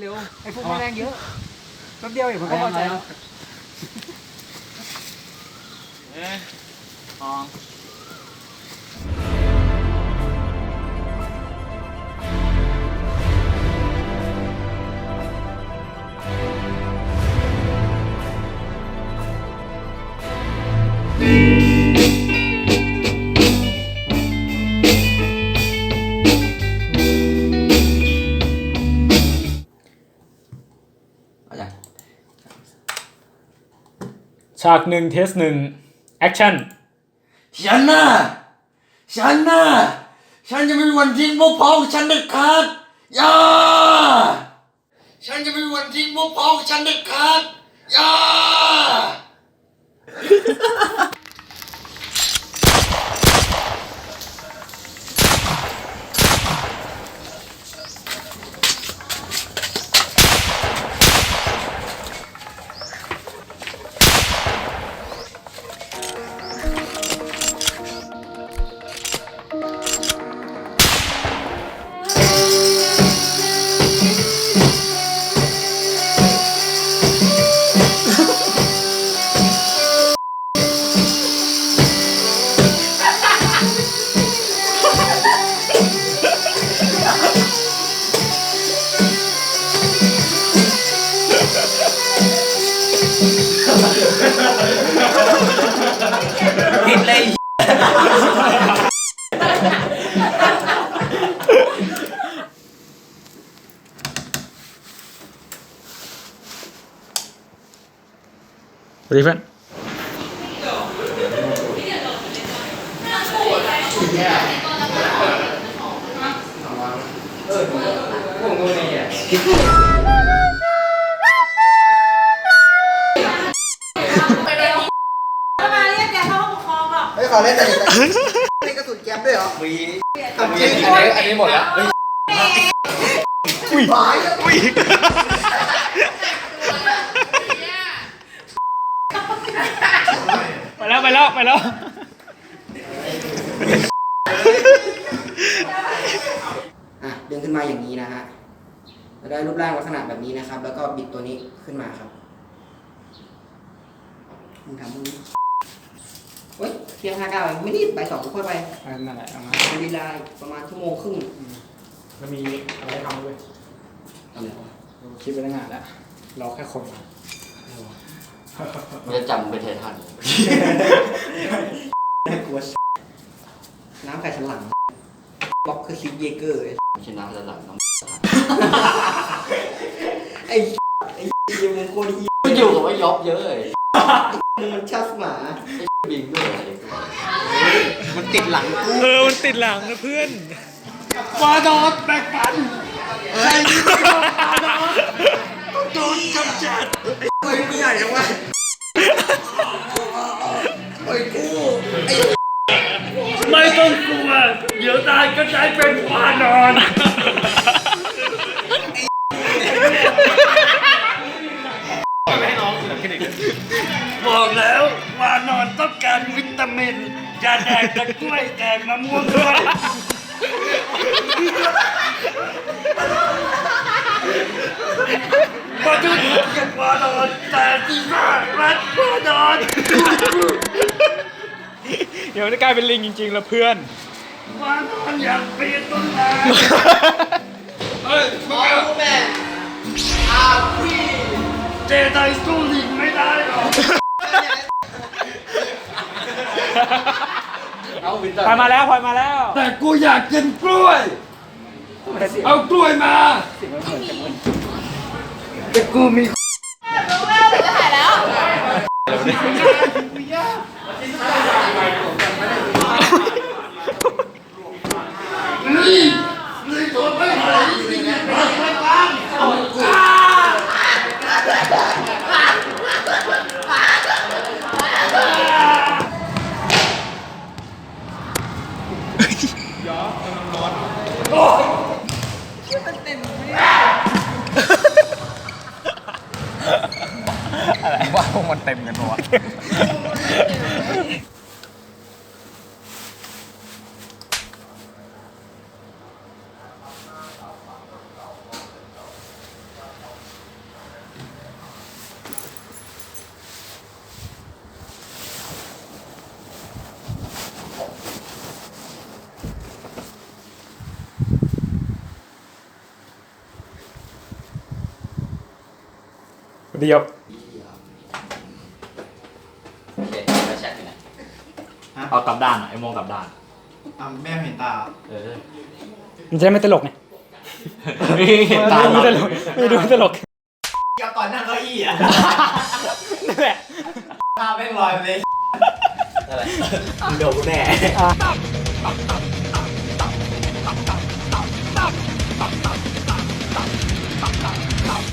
เร็วไอ้พวกมันแรงเยอะแป๊บเดียวเองมันก็พอใจแล้ว เอ๊ะทอง เอาจ้ะฉากหนึ่งเทสหนึ่งแอคชั่นฉันน่ะฉันน่ะฉันจะไม่มีวันทิ้งพวกพ้องฉันเด็ดขาดอย่าฉันจะไม่มีวันทิ้งพวกพ้องฉันเด็ดขาดอย่า สวัส องหรอกเฮ้ยขอเล่นหน่อยเล่นกระสุนแก๊ปด้วยเหรอมีทำจริงอันนี้อันนี้หมดแล้วเฮ้ยหายแล้วไปแล้วไปแล้วไปแล้วอะดึงขึ้นมาอย่างนี้นะฮะจะได้รูปร่างลักษณะแบบนี้นะครับ แล้วก็บิดตัวนี้ขึ้นมาครับมึงทำมึง เฮ้ยเพียงห้าเก้าเองไม่รีบไปสองค่อยไปนั่นแหละเอามาเป็นเวลาประมาณชั่วโมงครึ่งแล้วมีอะไรทำด้วยอะไรวะคิดไปตั้งนานแล้วรอแค่คนมามันจะจำไปเททันน่ากลัวสัสน้ำไก่ฉลังบล็อกคือคิวเยเกอร์เลยชนะแล้วหลังน้องไอ้ไอ้เหี้ยมึงโคตรเหี้ย ก็อยู่กับไอ้ยอบเยอะเลย มันชัสหมาบิงด้วยอะไรมันติดหลังกูเออ มันติดหลังนะเพื่อนฟาดอดแบกปันเฮ้ยฟาดอดโดนกำจัดเฮ้ยไม่ใหญ่จังวะเฮ้ยกูไอ้ไม่ต้องกลัว เดี๋ยวตายก็ใช้เป็นวานอน บอกแล้ววานอนต้องการวิตามินอย่าแดกแต่กล้วยแดกมะม่วงด้วยมาดูเก็บวานอนแต่ที่ว่ารัดวานอนเดี๋ยวจะกลายเป็นลิงจริงๆแล้วเพื่อนวานอนอย่างเปลี่ยนต้นไม้เฮ้ยมาแม่อาวีเจไดสู้ลิงไม่ได้หรอก เอาวินเตอพลอยร์มาแล้วพลอยมาแล้วแต่กูอยากกินกล้วย เอากล้วยมา แต่กูมี รู้ไหมว่าจะถ่ายแล้วนี่ เต็มกันปะวะดีครับ เอากลับด้านอะไอ้โมงกลับด้านอะแม่เห็นตาเออมันจะได้ไม่ตลกไงเห็นตาไม่ดูตลกไม่ดูตลกกับตอนนั่งเก้าอี้อะนั่นแหละตาแม่งลอยไปเลยอะไรเดี๋ยวกูแน่อะ